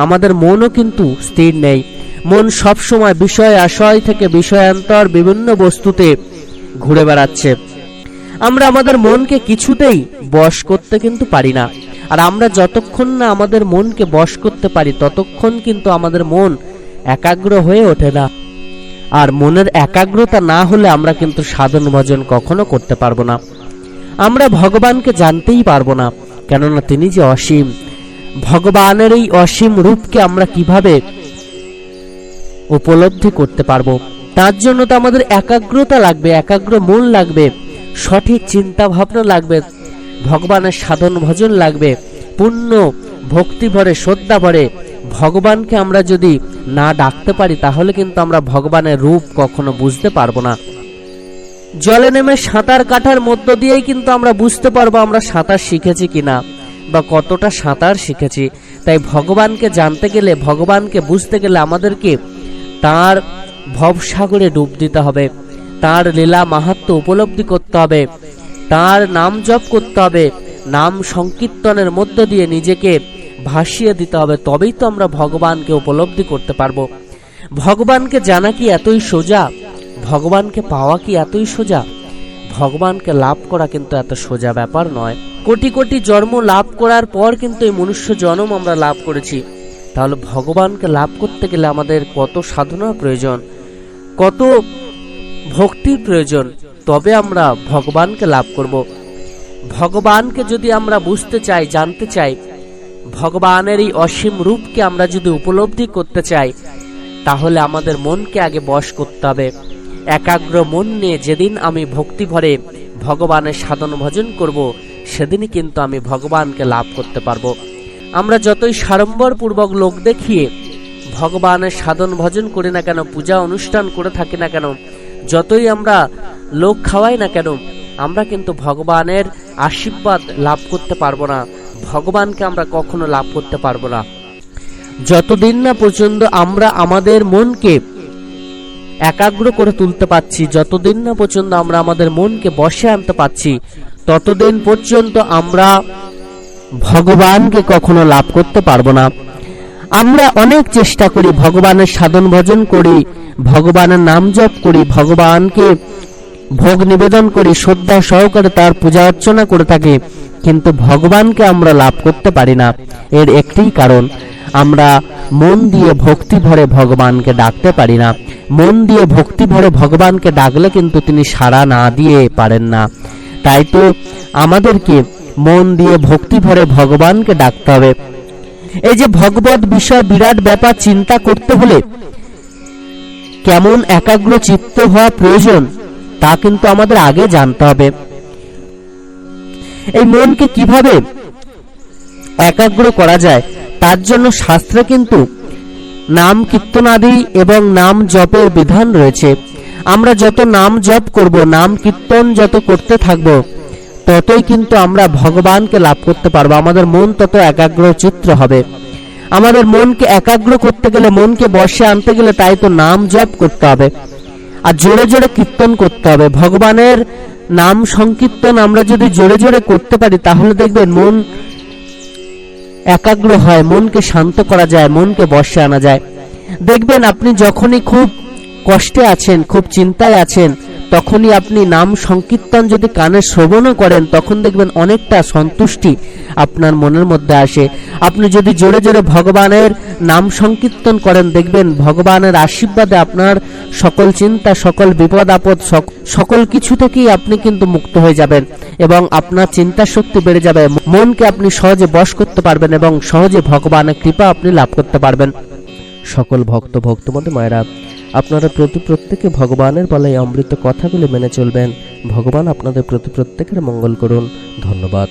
আমাদের মনও কিন্তু স্থির নেই। মন সবসময় বিষয় আশয় থেকে বিষয়ান্তর বিভিন্ন বস্তুতে ঘুরে বেড়াচ্ছে। আমরা আমাদের মনকে কিছুতেই বশ করতে কিন্তু পারি না। আর আমরা যতক্ষণ না আমাদের মনকে বশ করতে পারি, ততক্ষণ কিন্তু আমাদের মন একাগ্র হয়ে ওঠে না। আর মনের একাগ্রতা না হলে আমরা কিন্তু সাধন ভজন কখনো করতে পারব না। আমরা ভগবানকে জানতেই পারব না, কেননা তিনি যে অসীম। ভগবানের এই অসীম রূপকে আমরা কীভাবে উপলব্ধি করতে পারব? তার জন্য তো আমাদের একাগ্রতা লাগবে, একাগ্র মন লাগবে, সঠিক চিন্তা ভাবনা লাগবে, ভগবানের সাধন ভজন লাগবে, পূর্ণ ভক্তি ভরে, শ্রদ্ধা ভরে ভগবানকে আমরা যদি না ডাকতে পারি, তাহলে কিন্তু আমরা ভগবানের রূপ কখনো বুঝতে পারব না। জলে নেমে সাঁতার কাটার মধ্য দিয়েই কিন্তু আমরা বুঝতে পারব আমরা সাঁতার শিখেছি কিনা। বা কতটা সাঁতার শিখেছি। তাই ভগবানকে জানতে গেলে, ভগবানকে বুঝতে গেলে আমাদেরকে তার ভবসাগরে ডুব দিতে হবে। তার লীলা মাহাত্ম উপলব্ধি করতে হবে। তার নাম জপ করতে হবে। নাম সংকীর্তনের মধ্য দিয়ে নিজেকে ভাসিয়ে দিতে হবে। তবেই তো আমরা ভগবানকে উপলব্ধি করতে পারব। ভগবানকে জানা কি এতই সোজা? ভগবানকে পাওয়া কি এতই সোজা? ভগবানকে লাভ করা কিন্তু এত সোজা ব্যাপার নয়। কোটি কোটি জন্ম লাভ করার পর কিন্তু এই মনুষ্য জন্ম আমরা লাভ করেছি। তাহলে ভগবানকে লাভ করতে গেলে আমাদের কত সাধনার প্রয়োজন, কত ভক্তির প্রয়োজন, তবে আমরা ভগবানকে লাভ করব। ভগবানকে যদি আমরা বুঝতে চাই, জানতে চাই, ভগবানের এই অসীম রূপকে আমরা যদি উপলব্ধি করতে চাই, তাহলে আমাদের মনকে আগে বশ করতে হবে। একাগ্র মন নিয়ে যেদিন আমি ভক্তি ভরে ভগবানের সাধন ভজন করব, সেদিনই কিন্তু আমি ভগবানকে লাভ করতে পারব। আমরা যতই সাড়ম্বর পূর্বক লোক দেখিয়ে ভগবানের সাধন ভজন করি না কেন, পূজা অনুষ্ঠান করে থাকি না কেন, যতই আমরা লোক খাওয়াই না কেন, আমরা কিন্তু ভগবানের আশীর্বাদ লাভ করতে পারব না, ভগবানকে আমরা কখনো লাভ করতে পারব না। যতদিন না পর্যন্ত আমরা আমাদের মনকে একাগ্র করে তুলতে পাচ্ছি যতদিন না পর্যন্ত আমরা আমাদের মনকে বসে আনতে পাচ্ছি ততদিন পর্যন্ত আমরা ভগবানকে কখনো লাভ করতে পারব না। আমরা অনেক চেষ্টা করি ভগবানের সাধন ভজন করি, ভগবানের নাম জপ করি, ভগবানকে ভোগ নিবেদন করি, শ্রদ্ধা সহকারে তার পূজা অর্চনা করে থাকি, কিন্তু ভগবানকে আমরা লাভ করতে পারি না। এর একটি কারণ, আমরা মন দিয়ে ভক্তি ভরে ভগবানকে ডাকতে পারি না। মন দিয়ে ভক্তি ভরে ভগবানকে ডাকলে কিন্তু তিনি সাড়া না দিয়ে পারেন না। তাই তো আমাদেরকে মন দিয়ে ভক্তি ভরে ভগবানকে ডাকতে হবে। এই যে ভগবত বিষয় বিরাট ব্যাপার, চিন্তা করতে হলে কেমন একাগ্র চিত্ত হওয়া প্রয়োজন, তা কিন্তু আমাদের আগে জানতে হবে। এই মনকে কীভাবে একাগ্র করা যায়, তার জন্য শাস্ত্রে কিন্তু নাম কীর্তনাদি এবং নাম জপের বিধান রয়েছে। আমরা যত নাম জপ করব, নাম কীর্তন যত করতে থাকব, ততই কিন্তু আমরা ভগবানকে লাভ করতে পারব। আমাদের মন তত একাগ্র চিত্র হবে। আমাদের মনকে একাগ্র করতে গেলে, মনকে বসে আনতে গেলে তাই তো নাম জপ করতে হবে। আর জোরে জোরে কীর্তন করতে হবে। ভগবানের নাম সংকীর্তন আমরা যদি জোরে জোরে করতে পারি, তাহলে দেখবেন মন একাগ্র হয়, মনকে শান্ত করা যায়, মনকে বসে আনা যায়। দেখবেন আপনি যখনই খুব কষ্টে আছেন, খুব চিন্তায় আছেন তখনই আপনি নাম সংকীর্তন যদি কানে শ্রবণও করেন, তখন দেখবেন অনেকটা সন্তুষ্টি আপনার মনের মধ্যে আসে। আপনি যদি জোরে জোরে ভগবানের নাম সংকীর্তন করেন, দেখবেন ভগবানের আশীর্বাদে আপনার সকল চিন্তা, সকল বিপদ, আপদ সকল কিছু থেকেই আপনি কিন্তু মুক্ত হয়ে যাবেন এবং আপনার চিন্তা শক্তি বেড়ে যাবে। মনকে আপনি সহজে বশ করতে পারবেন এবং সহজে ভগবানের কৃপা আপনি লাভ করতে পারবেন। সকল ভক্ত, ভক্তমতে মায়েরা আপনারা প্রতি প্রত্যেকে ভগবানের বলায় অমৃত কথাগুলি মেনে চলবেন। ভগবান আপনাদের প্রতি প্রত্যেকের মঙ্গল করুন। ধন্যবাদ।